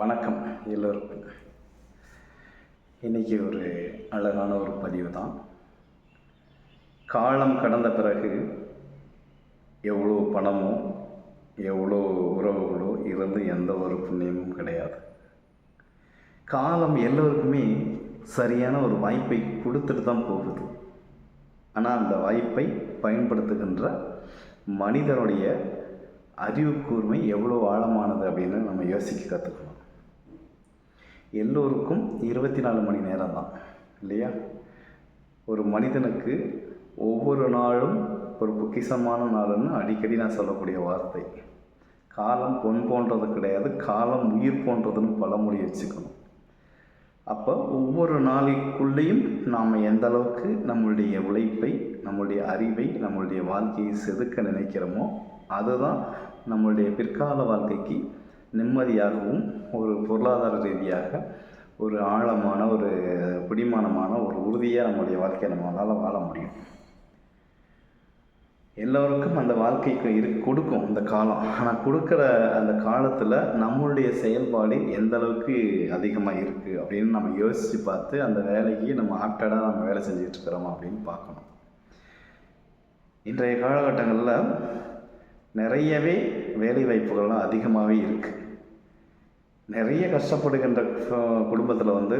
வணக்கம் எல்லோருக்கும். இன்றைக்கி ஒரு அழகான ஒரு பதிவு தான். காலம் கடந்த பிறகு எவ்வளோ பணமோ எவ்வளோ உறவுகளோ இருந்து எந்த ஒரு புண்ணியமும் கிடையாது. காலம் எல்லோருக்குமே சரியான ஒரு வாய்ப்பை கொடுத்துட்டு தான் போகுது. ஆனால் அந்த வாய்ப்பை பயன்படுத்துகின்ற மனிதனுடைய அறிவு கூர்மை எவ்வளோ ஆழமானது அப்படின்னு நம்ம யோசிக்க கற்றுக்கணும். எல்லோருக்கும் இருபத்தி நாலு மணி நேரம் தான் இல்லையா? ஒரு மனிதனுக்கு ஒவ்வொரு நாளும் ஒரு பொக்கிஷமான நாளுன்னு அடிக்கடி நான் சொல்லக்கூடிய வார்த்தை. காலம் பொன் போன்றது கிடையாது காலம் உயிர் போன்றதுன்னு பழமொழி வச்சுக்கணும். அப்போ ஒவ்வொரு நாளைக்குள்ளேயும் நாம் எந்த அளவுக்கு நம்மளுடைய உழைப்பை நம்மளுடைய அறிவை நம்மளுடைய வாழ்க்கையை செதுக்க நினைக்கிறோமோ அதுதான் நம்மளுடைய பிற்கால வாழ்க்கைக்கு நிம்மதியாகவும் ஒரு பொருளாதார ரீதியாக ஒரு ஆழமான ஒரு பிடிமானமான ஒரு உறுதியாக நம்மளுடைய வாழ்க்கையை நம்மளால் வாழ முடியும். எல்லோருக்கும் அந்த வாழ்க்கைக்கு இரு கொடுக்கும் அந்த காலம். ஆனால் கொடுக்குற அந்த காலத்தில் நம்மளுடைய செயல்பாடு எந்த அளவுக்கு அதிகமாக இருக்குது அப்படின்னு நம்ம யோசித்து பார்த்து அந்த வேலைக்கு நம்ம ஆக்டடாக நம்ம வேலை செஞ்சுட்டு அப்படின்னு பார்க்கணும். இன்றைய காலகட்டங்களில் நிறையவே வேலை வாய்ப்புகள்லாம் அதிகமாகவே இருக்குது நிறைய கஷ்டப்படுகின்ற குடும்பத்தில் வந்து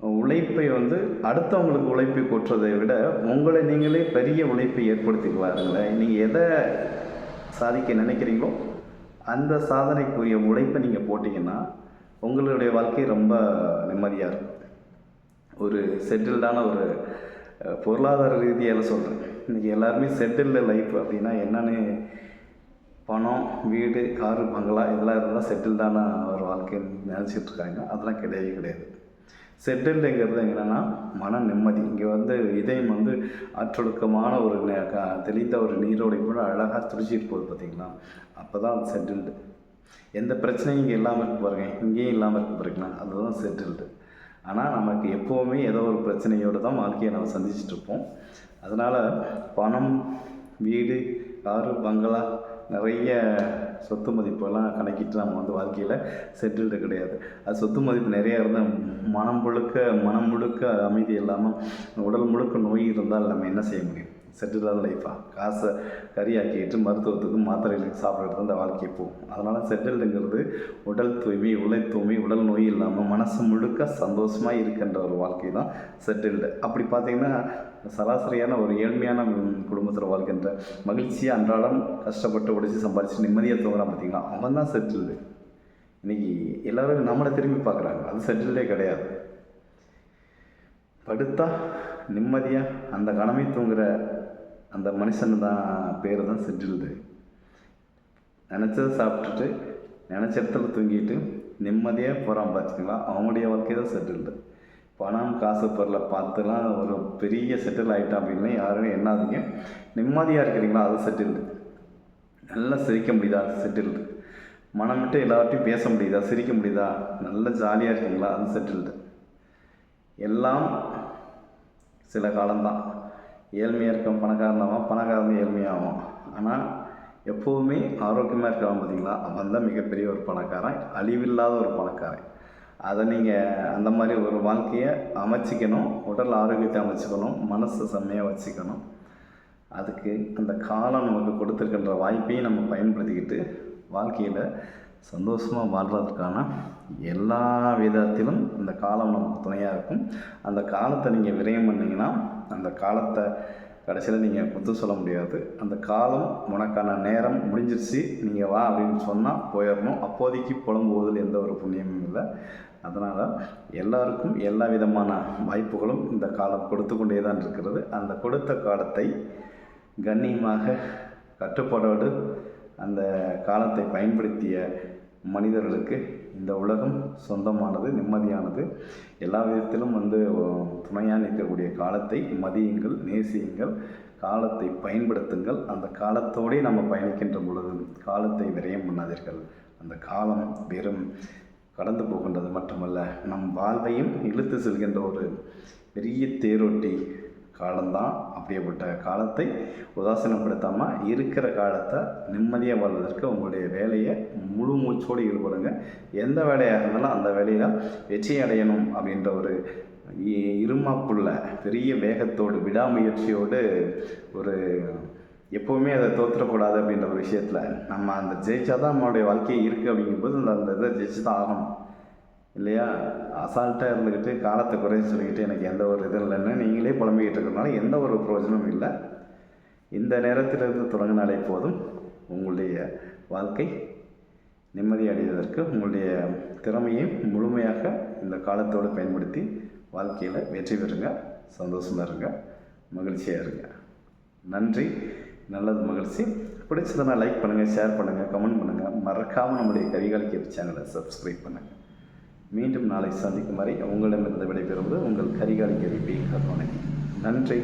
உழைப்பை வந்து அடுத்தவங்களுக்கு உழைப்பை கொட்டுறதை விட உங்களை நீங்களே பெரிய உழைப்பை ஏற்படுத்தி பாருங்களேன் நீங்கள் எதை சாதிக்க நினைக்கிறீங்களோ அந்த சாதனைக்குரிய உழைப்பை நீங்கள் போட்டிங்கன்னா உங்களுடைய வாழ்க்கை ரொம்ப நிம்மதியாக இருக்கும். ஒரு செட்டில்டான ஒரு பொருளாதார ரீதியால் சொல்கிறேன் இன்றைக்கி எல்லாருமே செட்டில்டு லைஃப் அப்படின்னா என்னன்னு பணம் வீடு காரு பங்களா இதெல்லாம் இருந்தால் செட்டில்டான ஒரு வாழ்க்கை நினச்சிட்டு இருக்காங்க. அதெல்லாம் கிடையவே கிடையாது. செட்டில்டுங்கிறது என்னென்னா மன நிம்மதி. இங்கே வந்து இதயம் வந்து அற்றொடுக்கமான ஒரு க- தெளிந்த ஒரு நீரோடை கூட அழகாக துடிச்சிட்டு போகுது பார்த்தீங்களா அப்போ தான் அது செட்டில்டு எந்த பிரச்சனையும் இங்கே இல்லாமல் இருக்கு பாருங்க. இங்கேயும் இல்லாமல் இருக்கு பாருங்களா? அதுதான் செட்டில்டு ஆனால் நமக்கு எப்போவுமே ஏதோ ஒரு பிரச்சனையோடு தான் வாழ்க்கையை நம்ம சந்திச்சிட்ருப்போம் அதனால் பணம் வீடு காரு பங்களா நிறைய சொத்து மதிப்பெல்லாம் கணக்கிட்டு நம்ம வந்து வாழ்க்கையில் செட்டில்டு கிடையாது. அது சொத்து மதிப்பு நிறையா இருந்தால் மனம் முழுக்க மனம் முழுக்க அமைதி இல்லாமல் உடல் முழுக்க நோய் இருந்தால் நம்ம என்ன செய்ய முடியும்? செட்டிலான லைஃபாக காசை கறியாக்கிட்டு மருத்துவத்துக்கு மாத்திரைகளுக்கு சாப்பிட்றது அந்த வாழ்க்கையை போகும் அதனால் செட்டில்டுங்கிறது உடல் தூய்மை உலை தூய்மை உடல் நோய் இல்லாமல் மனசு முழுக்க சந்தோஷமாக இருக்கின்ற ஒரு வாழ்க்கை தான் செட்டில்டு அப்படி பார்த்தீங்கன்னா சராசரியான ஒரு ஏழ்மையான குடும்பத்தில் வாழ்கின்ற மகிழ்ச்சியாக அன்றாடம் கஷ்டப்பட்டு உடைச்சி சம்பாதிச்சு நிம்மதியாக தூங்குறான் பார்த்தீங்களா அவன் தான் செட்டில்டு இன்றைக்கி எல்லாரும் நம்மளை திரும்பி பார்க்குறாங்க. அது செட்டில்டே கிடையாது. படுத்தா நிம்மதியாக அந்த கணமை தூங்குற அந்த மனுஷன் தான் பேர் தான் செஞ்சிருது. நினச்சதை சாப்பிட்டுட்டு நினச்ச இடத்துல தூங்கிட்டு நிம்மதியாக போகிறான் பார்த்துங்களா அவனுடைய வாழ்க்கை தான் செட்டில்டு பணம் காசு பொருளை பார்த்துலாம் ஒரு பெரிய செட்டில் ஆகிட்டான் அப்படின்னா யாரும் என்னாதீங்க நிம்மதியாக இருக்கிறீங்களா? அது செட்டில்டு நல்லா சிரிக்க முடியுதா? செட்டில்டு மனம் விட்டு எல்லார்ட்டையும் பேச முடியுதா? சிரிக்க முடியுதா? நல்லா ஜாலியாக இருக்கீங்களா? அது செட்டில்டு எல்லாம் சில காலம்தான். ஏழ்மையாக இருக்க பணக்காரனாவான் பணக்காரன் ஏழ்மையாகும் ஆனால் எப்போவுமே ஆரோக்கியமாக இருக்கிறவன் பார்த்தீங்களா அவன் தான் மிகப்பெரிய ஒரு பணக்காரன் அழிவில்லாத ஒரு பணக்காரன். அதை நீங்கள் அந்த மாதிரி ஒரு வாழ்க்கையை அமைச்சிக்கணும் உடல் ஆரோக்கியத்தை அமைச்சிக்கணும் மனசை செம்மையாக வச்சுக்கணும். அதுக்கு அந்த காலம் நமக்கு கொடுத்துருக்கின்ற வாய்ப்பையும் நம்ம பயன்படுத்திக்கிட்டு வாழ்க்கையில் சந்தோஷமாக வாழ்கிறதுக்கான எல்லா விதத்திலும் இந்த காலம் நமக்கு துணையாக இருக்கும். அந்த காலத்தை நீங்கள் விரயம் பண்ணிங்கன்னா அந்த காலத்தை கடைசியில் நீங்கள் குத்து சொல்ல முடியாது. அந்த காலம் உனக்கான நேரம் முடிஞ்சிருச்சு நீங்கள் வா அப்படின்னு சொன்னால் போயிடணும். அப்போதைக்கு புலம்புவதில் எந்த ஒரு புண்ணியமும் இல்லை. அதனால் எல்லாருக்கும் எல்லா விதமான வாய்ப்புகளும் இந்த காலம் கொடுத்து கொண்டே தான் இருக்கிறது. அந்த கொடுத்த காலத்தை கண்ணியமாக கட்டுப்பாடோடு அந்த காலத்தை பயன்படுத்திய மனிதர்களுக்கு இந்த உலகம் சொந்தமானது நிம்மதியானது. எல்லா விதத்திலும் வந்து துணையாக நிற்கக்கூடிய காலத்தை மதியுங்கள் நேசியுங்கள் காலத்தை பயன்படுத்துங்கள். அந்த காலத்தோடே நம்ம பயணிக்கின்ற பொழுது காலத்தை விரயம் பண்ணாதீர்கள். அந்த காலம் வெறும் கடந்து போகின்றது மட்டுமல்ல நம் வாழ்வையும் இழுத்து செல்கின்ற ஒரு பெரிய தேரோட்டி காலம்தான். அப்படியேப்பட்ட காலத்தை உதாசீனப்படுத்தாமல் இருக்கிற காலத்தை நிம்மதியாக வாழ்வதற்கு உங்களுடைய வேலையை முழு மூச்சோடு ஈடுபடுங்க. எந்த வேலையாக இருந்தாலும் அந்த வேலையில் வெற்றி அடையணும் அப்படின்ற ஒரு இருமாப்புள்ள பெரிய வேகத்தோடு விடாமுயற்சியோடு ஒரு எப்போவுமே அதை தோற்றக்கூடாது அப்படின்ற ஒரு விஷயத்தில் நம்ம அந்த ஜெயிச்சா தான் நம்மளுடைய வாழ்க்கையை இருக்குது அப்படிங்கும்போது அந்த அந்த இதை ஜெயிச்சு தான் ஆகணும். இல்லையா? அசால்ட்டாக இருந்துக்கிட்டு காலத்தை குறைய சொல்லிக்கிட்டு எனக்கு எந்த ஒரு இதுவும் இல்லைன்னு நீங்களே புலம்பிக்கிட்டு இருக்கிறதுனால எந்த ஒரு பிரயோஜனமும் இல்லை. இந்த நேரத்திலிருந்து தொடங்கினாலே போதும். உங்களுடைய வாழ்க்கை நிம்மதி அடைவதற்கு உங்களுடைய திறமையை முழுமையாக இந்த காலத்தோடு பயன்படுத்தி வாழ்க்கையில் வெற்றி பெறுங்க சந்தோஷமாக இருங்க மகிழ்ச்சியாக இருங்க. நன்றி. நல்லது மகிழ்ச்சி. பிடிச்சதுன்னா லைக் பண்ணுங்கள் ஷேர் பண்ணுங்கள் கமெண்ட் பண்ணுங்கள் மறக்காமல் நம்முடைய கரிகாலிக்கு சேனலை சப்ஸ்கிரைப் பண்ணுங்கள் மீண்டும் நாளை சந்திக்கும் வரை உங்களிடமிருந்து விடைபெறுவது உங்கள் கரிகாலிக்கு பி கருணை நன்றி.